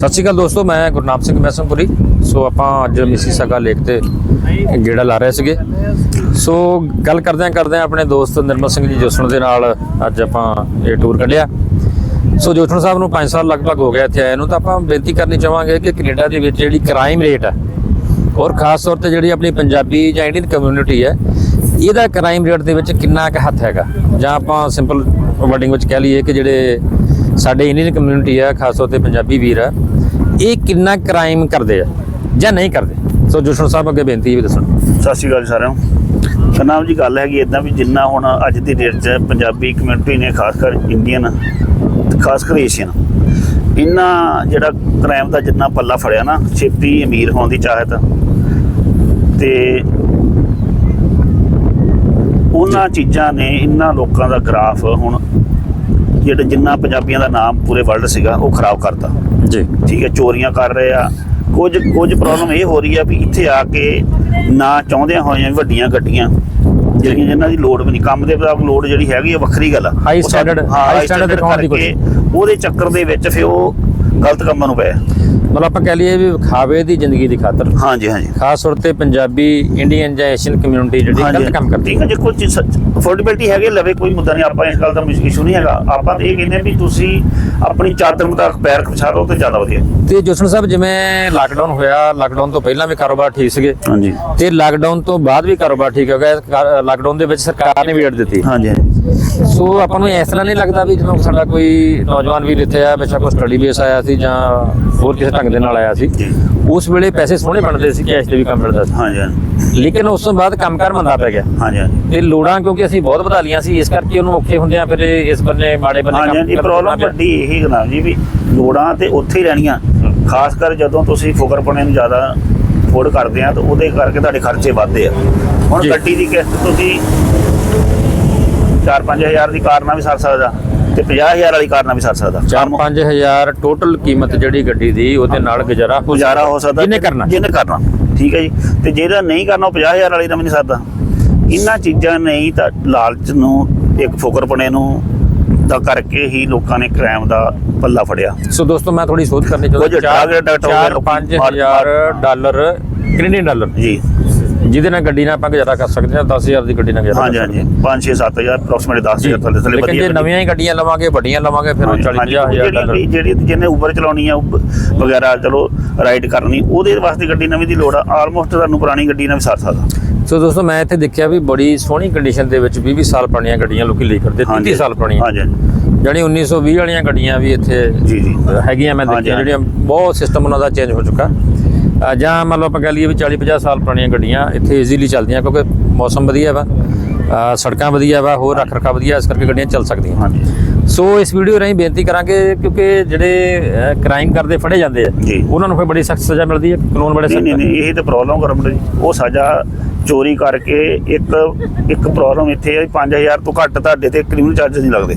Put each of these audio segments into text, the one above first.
ਸਤਿ ਸ਼੍ਰੀ ਅਕਾਲ ਦੋਸਤੋ, ਮੈਂ ਗੁਰਨਾਮ ਸਿੰਘ ਮੈਸਮਪੁਰੀ। ਸੋ, ਆਪਾਂ ਅੱਜ ਮਿਸੀਸਾਗਾ ਲੇਕ ਤੇ ਗੇੜਾ ਲਾ ਰਹੇ ਸੀਗੇ। ਸੋ, ਗੱਲ ਕਰਦਿਆਂ ਕਰਦਿਆਂ ਆਪਣੇ ਦੋਸਤ ਨਿਰਮਲ ਸਿੰਘ ਜੀ ਜੋਸਣ ਦੇ ਨਾਲ ਅੱਜ ਆਪਾਂ ਇਹ ਟੂਰ ਕੱਢਿਆ। ਸੋ, ਜੋਸਣ ਸਾਹਿਬ ਨੂੰ 5 ਸਾਲ ਲਗਭਗ ਹੋ ਗਿਆ ਇੱਥੇ ਆਏ ਨੂੰ, ਤਾਂ ਆਪਾਂ ਬੇਨਤੀ ਕਰਨੀ ਚਾਹਾਂਗੇ ਕਿ ਕੈਨੇਡਾ ਦੇ ਵਿੱਚ ਜਿਹੜੀ ਕ੍ਰਾਈਮ ਰੇਟ ਹੈ ਔਰ ਖਾਸ ਤੌਰ ਤੇ ਜਿਹੜੀ ਆਪਣੀ ਪੰਜਾਬੀ ਜਾਂ ਇੰਡੀਅਨ ਕਮਿਊਨਿਟੀ ਹੈ, ਇਹਦਾ ਕ੍ਰਾਈਮ ਰੇਟ ਦੇ ਵਿੱਚ ਕਿੰਨਾ ਕੁ ਹੱਥ ਹੈਗਾ? ਜਾਂ ਆਪਾਂ ਸਿੰਪਲ ਵਰਡਿੰਗ ਵਿੱਚ ਕਹਿ ਲਈਏ ਕਿ ਜਿਹੜੇ ਸਾਡੇ ਇੰਡੀਅਨ ਕਮਿਊਨਿਟੀ ਹੈ ਖਾਸ ਤੌਰ ਤੇ ਪੰਜਾਬੀ ਵੀਰ ਹੈ ਇਹ ਕਿੰਨਾ ਕ੍ਰਾਈਮ ਕਰਦੇ ਆ ਜਾਂ ਨਹੀਂ ਕਰਦੇ? ਸੋ ਜੋਸ਼ਣ ਸਾਹਿਬ ਅੱਗੇ ਬੇਨਤੀ ਵੀ ਦੱਸਣ। ਸਤਿ ਸ਼੍ਰੀ ਅਕਾਲ ਸਾਰਿਆਂ ਨੂੰ। ਕਨਾਮ ਜੀ, ਗੱਲ ਹੈਗੀ ਇਦਾਂ ਵੀ ਜਿੰਨਾ ਹੁਣ ਅੱਜ ਦੀ ਡੇਟ 'ਚ ਪੰਜਾਬੀ ਕਮਿਊਨਿਟੀ ਨੇ, ਖਾਸ ਕਰ ਇੰਡੀਅਨ ਖਾਸ ਕਰ ਏਸ਼ੀਅਨ ਇਹਨਾਂ ਜਿਹੜਾ ਕ੍ਰਾਈਮ ਦਾ ਜਿੰਨਾ ਪੱਲਾ ਫੜਿਆ ਨਾ, ਛੇਤੀ ਅਮੀਰ ਹੋਣ ਦੀ ਚਾਹਤ ਤੇ ਉਹਨਾਂ ਚੀਜ਼ਾਂ ਨੇ ਇਹਨਾਂ ਲੋਕਾਂ ਦਾ ਗ੍ਰਾਫ ਹੁਣ ਜਿਹੜਾ ਜਿੰਨਾ ਪੰਜਾਬੀਆਂ ਦਾ ਨਾਮ ਪੂਰੇ ਵਰਲਡ ਸੀਗਾ ਉਹ ਖਰਾਬ ਕਰਤਾ। ਜੀ। ਠੀਕ ਹੈ ਚੋਰੀਆਂ ਕਰ ਰਹੇ ਆ। ਕੁਝ ਕੁਝ ਪ੍ਰੋਬਲਮ ਇਹ ਹੋ ਰਹੀ ਆ ਵੀ ਇੱਥੇ ਆ ਕੇ ਨਾ ਚਾਹੁੰਦਿਆਂ ਹੋਇਆਂ ਵੀ ਵੱਡੀਆਂ ਗੱਡੀਆਂ ਜਿਹੜੀਆਂ ਜਿਨ੍ਹਾਂ ਦੀ ਲੋਡ ਵੀ ਨਹੀਂ। ਕੰਮ ਦੇ ਮੁਤਾਬਕ ਲੋਡ ਜਿਹੜੀ ਹੈਗੀ ਆ ਵੱਖਰੀ ਗੱਲ ਆ। High ਉਹ ਸਾਨੂੰ- standard- ਹਾਂ, high high standard standard ਦਿਖਾਉਣ ਦੀ ਕਰਕੇ ਉਹਦੇ ਚੱਕਰ ਦੇ ਵਿੱਚ ਫਿਰ ਉਹ ਗਲਤ ਕੰਮਾਂ ਨੂੰ ਪਏ ਮਤਲਬ ਆਪਾਂ ਕਹਿ ਲਈਏ ਵੀ ਖਾਵੇ ਦੀ ਜ਼ਿੰਦਗੀ ਦੀ ਖਾਤਰ। ਹਾਂਜੀ ਹਾਂਜੀ। ਖਾਸ ਤੌਰ ਤੇ ਪੰਜਾਬੀ ਇੰਡੀਅਨ ਜਾਂ ਏਸ਼ੀਅਨ ਕਮਿਊਨਿਟੀ ਜਿਹੜੀ ਗਲਤ ਕੰਮ ਕਰਦੀ ਹੈ। ਜੇ ਕੋਈ ਅਫੋਰਡੇਬਿਲਟੀ ਹੈਗੀ ਲਵੇ ਕੋਈ ਮੁੱਦਾ ਨਹੀਂ ਆਪਾਂ ਇਸ ਗੱਲ ਦਾ ਇਸ਼ੂ ਨਹੀਂ ਹੈਗਾ। ਆਪਾਂ ਤਾਂ ਇਹ ਕਹਿੰਦੇ ਵੀ ਤੁਸੀਂ ਆਪਣੀ ਚਾਦਰ ਮੁਤਾਬਕ ਪੈਰ ਲਓ ਤੇ ਜ਼ਿਆਦਾ ਵਧੀਆ। ਤੇ ਜੋਸ਼ਣ ਸਾਹਿਬ ਜਿਵੇਂ ਲਾਕਡਾਊਨ ਹੋਇਆ ਲਾਕਡਾਊਨ ਤੋਂ ਪਹਿਲਾਂ ਵੀ ਕਾਰੋਬਾਰ ਠੀਕ ਸੀਗੇ। ਹਾਂਜੀ। ਤੇ ਲਾਕਡਾਊਨ ਤੋਂ ਬਾਅਦ ਵੀ ਕਾਰੋਬਾਰ ਠੀਕ ਹੋ ਗਿਆ। ਲਾਕਡਾਊਨ ਦੇ ਵਿੱਚ ਸਰਕਾਰ ਨੇ ਵੀ ਏਡ ਦਿੱਤੀ। ਹਾਂਜੀ। ਸੋ ਆਪਾਂ ਨੂੰ ਇਸ ਤਰ੍ਹਾਂ ਨਹੀਂ ਲੱਗਦਾ ਵੀ ਜਦੋਂ ਸਾਡਾ ਕੋਈ ਨੌਜਵਾਨ ਵੀਰ ਇੱਥੇ ਆਇਆ ਬੇਸ਼ੱਕ ਉਹ ਸਟੱਡੀ ਬੇਸ ਆਇਆ ਸੀ ਜਾਂ ਹੋਰ ਕਿਸੇ ਢੰਗ ਦੇ ਨਾਲ ਆਇਆ ਸੀ। ਉਸ ਵੇਲੇ ਪੈਸੇ ਸੋਹਣੇ ਬਣਦੇ ਸੀ ਕੈਸ਼ ਤੇ ਵੀ ਕੰਮ ਮਿਲਦਾ ਸੀ ਹਾਂਜੀ ਹਾਂਜੀ ਲੇਕਿਨ ਉਸ ਤੋਂ ਬਾਅਦ ਕੰਮਕਾਰ ਮੰਦਾ ਪੈ ਗਿਆ ਹਾਂਜੀ ਹਾਂਜੀ ਤੇ ਲੋੜਾਂ ਕਿਉਂਕਿ ਅਸੀਂ ਬਹੁਤ ਵਧਾ ਲੀਆਂ ਸੀ ਇਸ ਕਰਕੇ ਉਹਨੂੰ ਔਖੇ ਹੁੰਦੇ ਆ ਫਿਰ ਇਹ ਇਸ ਬੰਨੇ ਮਾੜੇ ਬੰਨੇ ਹਾਂਜੀ ਕਰਨਾ ਪ੍ਰੋਬਲਮ। ਵੱਡੀ ਇਹੀ ਗਨਾਮ ਜੀ ਵੀ ਲੋੜਾਂ ਤੇ ਉੱਥੇ ਹੀ ਰਹਿਣੀਆਂ ਖਾਸ ਕਰ ਜਦੋਂ ਤੁਸੀਂ ਫੁਕਰਪਣੇ ਨੂੰ ਜ਼ਿਆਦਾ ਅਫੋਰਡ ਕਰਦੇ ਆ ਤਾਂ ਉਹਦੇ ਕਰਕੇ ਤੁਹਾਡੇ ਖਰਚੇ ਵੱਧਦੇ ਆ ਹੁਣ। ਗੱਡੀ ਦੀ ਕਿਸ਼ਤ ਤੁਸੀਂ 4-5000 ਦੀ ਕਾਰ ਨਾਲ ਵੀ ਸਰ ਸਕਦਾ ਤੇ 50000 ਵਾਲੀ ਕਾਰ ਨਾਲ ਵੀ ਸਰ ਸਕਦਾ। ਚਾਰ ਕੰਮ 5000 ਟੋਟਲ ਕੀਮਤ ਜਿਹੜੀ ਗੱਡੀ ਦੀ ਉਹਦੇ ਨਾਲ ਗੁਜ਼ਾਰਾ ਗੁਜ਼ਾਰਾ ਹੋ ਸਕਦਾ। ਜਿਹਨੇ ਕਰਨਾ? ਜਿਹਨੇ ਕਰਨਾ? ਠੀਕ ਹੈ ਜੀ। ਤੇ ਜਿਹੜਾ ਨਹੀਂ ਕਰਨਾ ਉਹ 50000 ਵਾਲੀ ਦਾ ਵੀ ਨਹੀਂ ਸਰਦਾ। ਇਹਨਾਂ ਚੀਜ਼ਾਂ ਨਹੀਂ ਤਾਂ ਲਾਲਚ ਨੂੰ ਇੱਕ ਫੁਕਰਪਣੇ ਨੂੰ ਦਾ ਕਰਕੇ ਹੀ ਲੋਕਾਂ ਨੇ ਕ੍ਰਾਈਮ ਦਾ ਪੱਲਾ ਫੜਿਆ। ਸੋ ਦੋਸਤੋ ਮੈਂ ਥੋੜੀ ਸੋਧ ਕਰਨੀ ਚਾਹੁੰਦਾ target ਡਾਟਾ ਹੋ ਗਿਆ, ਲੋਕੀ। 5000 ਡਾਲਰ ਕੈਨੇਡੀਅਨ ਡਾਲਰ ਜੀ। ਜਿਹਦੇ ਨਾਲ ਗੱਡੀ ਨਾਲ ਆਪਾਂ ਗੁਜ਼ਾਰਾ ਕਰ ਸਕਦੇ ਹਾਂ 10000 ਦੀ ਗੱਡੀ ਨਾਲ ਗੁਜ਼ਾਰਾ ਹਾਂਜੀ ਹਾਂਜੀ। 5 6 7000 ਅਪਰੋਕਸੀਮੇਟ 10000 ਥੱਲੇ ਥੱਲੇ ਲੇਕਿਨ ਜੇ ਵਧੀਆ ਨਵੀਆਂ ਹੀ ਗੱਡੀਆਂ ਲਵਾਂਗੇ ਵੱਡੀਆਂ ਲਵਾਂਗੇ ਫਿਰ ਉਹ 40 50000 ਜਿਹੜੀ ਡਾਲਰ ਜਿਹੜੀ ਜਿਹਨੇ ਉਬਰ ਚਲਾਉਣੀ ਆ ਵਗੈਰਾ ਚਲੋ ਰਾਈਡ ਕਰਨੀ ਉਹਦੇ ਵਾਸਤੇ ਗੱਡੀ ਨਵੀਂ ਦੀ ਲੋੜ ਆ। ਆਲਮੋਸਟ ਤੁਹਾਨੂੰ ਪੁਰਾਣੀ ਗੱਡੀ ਨਾਲ ਵੀ ਸਰ ਸਕਦਾ। ਸੋ ਦੋਸਤੋ ਮੈਂ ਇੱਥੇ ਦੇਖਿਆ ਵੀ ਬੜੀ ਸੋਹਣੀ ਕੰਡੀਸ਼ਨ ਦੇ ਵਿੱਚ 20 20 ਸਾਲ ਪੁਰਾਣੀਆਂ ਗੱਡੀਆਂ ਲੋਕੀ ਲਈ ਕਰਦੇ 30 30 ਸਾਲ ਪੁਰਾਣੀਆਂ। ਹਾਂਜੀ ਜਿਹੜੀ 1920 ਵਾਲੀਆਂ ਗੱਡੀਆਂ ਵੀ ਇੱਥੇ ਜੀ ਜੀ। ਹੈਗੀਆਂ ਮੈਂ ਦੇਖੀਆਂ। ਜਿਹੜੀਆਂ ਬਹੁਤ ਸਿਸਟਮ ਉਹਨਾਂ ਦਾ ਚੇਂਜ ਹੋ ਚੁੱਕਾ। ਜਾਂ ਮੰਨ ਲਓ ਆਪਾਂ ਕਹਿ ਲਈਏ ਵੀ 40 50 ਸਾਲ ਪੁਰਾਣੀਆਂ ਗੱਡੀਆਂ ਇੱਥੇ ਈਜ਼ੀਲੀ ਚੱਲਦੀਆਂ ਕਿਉਂਕਿ ਮੌਸਮ ਵਧੀਆ ਵਾ ਸੜਕਾਂ ਵਧੀਆ ਵਾ ਹੋਰ ਰੱਖ ਰਖਾ ਵਧੀਆ ਇਸ ਕਰਕੇ ਗੱਡੀਆਂ ਚੱਲ ਸਕਦੀਆਂ। ਹਾਂਜੀ। ਸੋ ਇਸ ਵੀਡੀਓ ਰਾਹੀਂ ਬੇਨਤੀ ਕਰਾਂਗੇ ਕਿਉਂਕਿ ਜਿਹੜੇ ਕ੍ਰਾਈਮ ਕਰਦੇ ਫੜੇ ਜਾਂਦੇ ਆ ਜੀ। ਉਹਨਾਂ ਨੂੰ ਫਿਰ ਬੜੀ ਸਖਤ ਸਜ਼ਾ ਮਿਲਦੀ ਹੈ ਕਾਨੂੰਨ ਬੜੇ ਨਹੀਂ ਸਖਤ ਨਹੀਂ ਇਹ ਤਾਂ ਪ੍ਰੋਬਲਮ ਗਵਰਨਮੈਂਟ ਦੀ ਉਹ ਸਜ਼ਾ ਚੋਰੀ ਕਰਕੇ ਇੱਕ ਇੱਕ ਪ੍ਰੋਬਲਮ ਇੱਥੇ ਹੈ 5000 ਤੋਂ ਘੱਟ ਤੁਹਾਡੇ ਤੇ ਕ੍ਰਿਮੀਨਲ ਚਾਰजेस ਨਹੀਂ ਲੱਗਦੇ।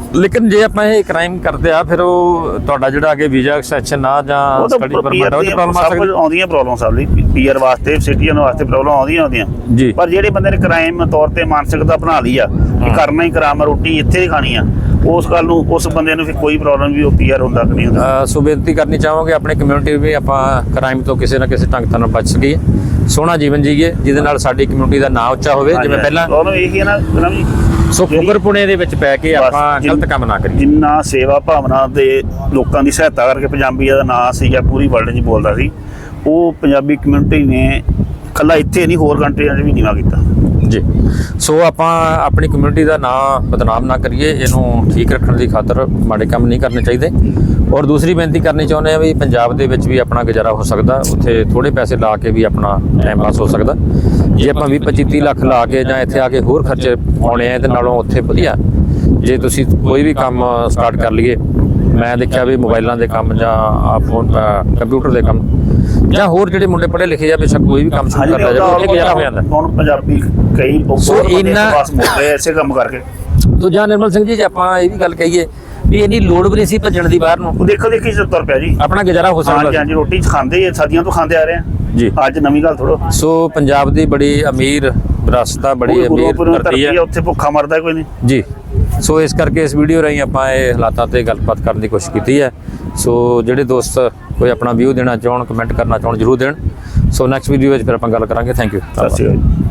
ਲੇਕਿਨ ਜੇ ਆਪਾਂ ਇਹ ਕ੍ਰਾਈਮ ਕਰਦੇ ਆ ਫਿਰ ਉਹ ਤੁਹਾਡਾ ਜਿਹੜਾ ਅੱਗੇ ਵੀਜ਼ਾ ਐਕਸੈਪਸ਼ਨ ਆ ਜਾਂ ਉਹ ਸਟੱਡੀ ਪਰਮਿਟ ਉਹ ਤੇ ਪ੍ਰੋਬਲਮ ਆ ਸਕਦੀ? ਆਉਂਦੀਆਂ ਪ੍ਰੋਬਲਮ ਸਭ ਲਈ ਪੀਆਰ ਵਾਸਤੇ ਸਿਟੀਜ਼ਨ ਵਾਸਤੇ ਪ੍ਰੋਬਲਮ ਆਉਂਦੀਆਂ ਆਉਂਦੀਆਂ। ਪਰ ਜਿਹੜੇ ਬੰਦੇ ਨੇ ਕ੍ਰਾਈਮ ਤੌਰ ਤੇ ਮਾਨਸਿਕਤਾ ਬਣਾ ਲਈ ਆ ਕਿ। ਕਰਨਾ ਹੀ ਕਰਾਮ ਰੋਟੀ ਇੱਥੇ ਹੀ ਖਾਣੀ ਆ। ਉਸ ਗੱਲ ਨੂੰ ਉਸ ਬੰਦੇ ਨੂੰ ਫਿਰ ਕੋਈ ਪ੍ਰੋਬਲਮ ਵੀ ਉਹ ਪੀਆਰ ਹੁੰਦਾ ਕਿ ਨਹੀਂ ਹੁੰਦਾ। ਸੋ ਬੇਨਤੀ ਕਰਨੀ ਚਾਹਾਂਗੇ ਆਪਣੇ ਕਮਿਊਨਿਟੀ ਵੀ ਆਪਾਂ ਕ੍ਰਾਈਮ ਤੋਂ ਕਿਸੇ ਨਾ ਕਿਸੇ ਢੰਗ ਨਾਲ ਬਚ ਸਕੀਏ। ਸੋਹਣਾ ਜੀਵਨ ਜੀਏ ਜਿਹਦੇ ਨਾਲ ਸਾਡੀ ਕਮਿਊਨਿਟੀ ਦਾ ਨਾਂ ਉੱਚਾ ਹੋਵੇ। ਜਿਵੇਂ ਪਹਿਲਾਂ ਪ੍ਰੋਬਲਮ ਇਹੀ ਹੈ ਨਾ ਜਨਾਬ ਜੀ ਸੋ ਜਿਹੜੀ- ਫੁਕਰ ਪੁਣੇ ਦੇ ਵਿੱਚ ਪੈ ਕੇ ਆਪਾਂ ਗਲਤ ਕੰਮ ਨਾ ਕਰੀਏ। ਜਿੰਨਾ ਸੇਵਾ ਭਾਵਨਾ ਦੇ ਲੋਕਾਂ ਦੀ ਸਹਾਇਤਾ ਕਰਕੇ ਪੰਜਾਬੀ ਦਾ ਨਾਂ ਸੀ ਜਾਂ ਪੂਰੀ ਵਰਲਡ 'ਚ ਬੋਲਦਾ ਸੀ ਉਹ ਪੰਜਾਬੀ ਕਮਿਊਨਿਟੀ ਨੇ ਕੱਲਾ ਇੱਥੇ ਨਹੀਂ ਹੋਰ ਕੰਟਰੀਆਂ 'ਚ ਵੀ ਨੀਵਾ ਕੀਤਾ। ਜੀ ਸੋ ਆਪਾਂ ਆਪਣੀ ਕਮਿਊਨਿਟੀ ਦਾ ਨਾਂ ਬਦਨਾਮ ਨਾ ਕਰੀਏ, ਇਹਨੂੰ ਠੀਕ ਰੱਖਣ ਦੀ ਖਾਤਰ ਮਾੜੇ ਕੰਮ ਨਹੀਂ ਕਰਨੇ ਚਾਹੀਦੇ। ਔਰ ਦੂਸਰੀ ਬੇਨਤੀ ਕਰਨੀ ਚਾਹੁੰਦੇ ਆ ਵੀ ਪੰਜਾਬ ਦੇ ਵਿੱਚ ਵੀ ਆਪਣਾ ਗੁਜ਼ਾਰਾ ਹੋ ਸਕਦਾ, ਉੱਥੇ ਥੋੜੇ ਪੈਸੇ ਲਾ ਕੇ ਵੀ ਆਪਣਾ ਟਾਈਮ ਪਾਸ ਹੋ ਸਕਦਾ। ਜੇ ਆਪਾਂ 20 25 30 ਲੱਖ ਲਾ ਕੇ ਜਾਂ ਇੱਥੇ ਆ ਕੇ ਹੋਰ ਖਰਚੇ ਪਾਉਣੇ ਆ ਤੇ ਨਾਲੋਂ ਉੱਥੇ ਵਧੀਆ। ਜੇ ਤੁਸੀਂ ਕੋਈ ਵੀ ਕੰਮ ਸਟਾਰਟ ਕਰ ਲਈਏ ਮੈਂ ਦੇਖਿਆ ਵੀ ਮੋਬਾਈਲਾਂ ਦੇ ਕੰਮ ਜਾਂ ਆ ਫੋਨ ਕੰਪਿਊਟਰ ਦੇ ਕੰਮ ਜਾਂ ਹੋਰ ਜਿਹੜੇ ਮੁੰਡੇ ਪੜ੍ਹੇ ਲਿਖੇ ਆ ਬੇਸ਼ੱਕ ਕੋਈ ਵੀ ਕੰਮ ਸ਼ੁਰੂ ਕਰਦਾ ਜਾਵੇ ਉੱਥੇ ਗੁਜ਼ਾਰਾ ਹੋ ਜਾਂਦਾ। ਹੁਣ ਪੰਜਾਬੀ ਕਈ ਬਹੁਤ ਇੰਨਾ- ਪਾਸ ਰਹੇ ਐਸੇ ਕੰਮ ਕਰਕੇ। ਤੋ ਜਾਂ ਨਿਰਮਲ ਸਿੰਘ ਜੀ ਜੇ ਆਪਾਂ ਇਹ ਵੀ ਗੱਲ ਕਹੀਏ ਵੀ ਇੰਨੀ ਲੋੜ ਵੀ ਨਹੀਂ ਸੀ ਭੱਜਣ ਦੀ ਬਾਹਰ ਨੂੰ। ਦੇਖੋ ਦੇਖੀ ਤੁਰ ਪਿਆ ਜੀ। ਆਪਣਾ ਗੁਜ਼ਾਰਾ ਹੋ ਸਕਦਾ ਹਾਂਜੀ ਰੋਟੀ ਖਾਂਦੇ ਆ ਸਦੀਆਂ ਤੋਂ ਖਾਂਦੇ ਆ ਰਹੇ ਆ। ਜੀ। ਅੱਜ ਨਵੀਂ ਗੱਲ ਥੋੜੋ ਸੋ ਪੰਜਾਬ ਦੀ ਬੜੀ ਅਮੀਰ ਵਿਰਾਸਤ ਆ ਬੜੀ ਅਮੀਰ ਧਰਤੀ ਹੈ ਉੱਥੇ ਭੁੱਖਾ ਮਰਦਾ ਕੋਈ ਨਹੀਂ। ਜੀ। ਸੋ ਇਸ ਕਰਕੇ ਇਸ ਵੀਡੀਓ ਰਾਹੀਂ ਆਪਾਂ ਇਹ ਹਾਲਾਤਾਂ ਤੇ ਗੱਲਬਾਤ ਕਰਨ ਦੀ ਕੋਸ਼ਿਸ਼ ਕੀਤੀ ਹੈ। ਸੋ ਜਿਹੜੇ ਦੋਸਤ ਕੋਈ ਆਪਣਾ ਵਿਊ ਦੇਣਾ ਚਾਹਣ ਕਮੈਂਟ ਕਰਨਾ ਚਾਹਣ ਜਰੂਰ ਦੇਣ। ਸੋ ਨੈਕਸਟ ਵੀਡੀਓ ਵਿੱਚ ਫਿਰ ਆਪਾਂ ਗੱਲ ਕਰਾਂਗੇ। ਥੈਂਕ ਯੂ ਸਤਿ ਸ਼੍ਰੀ ਅਕਾਲ ਜੀ।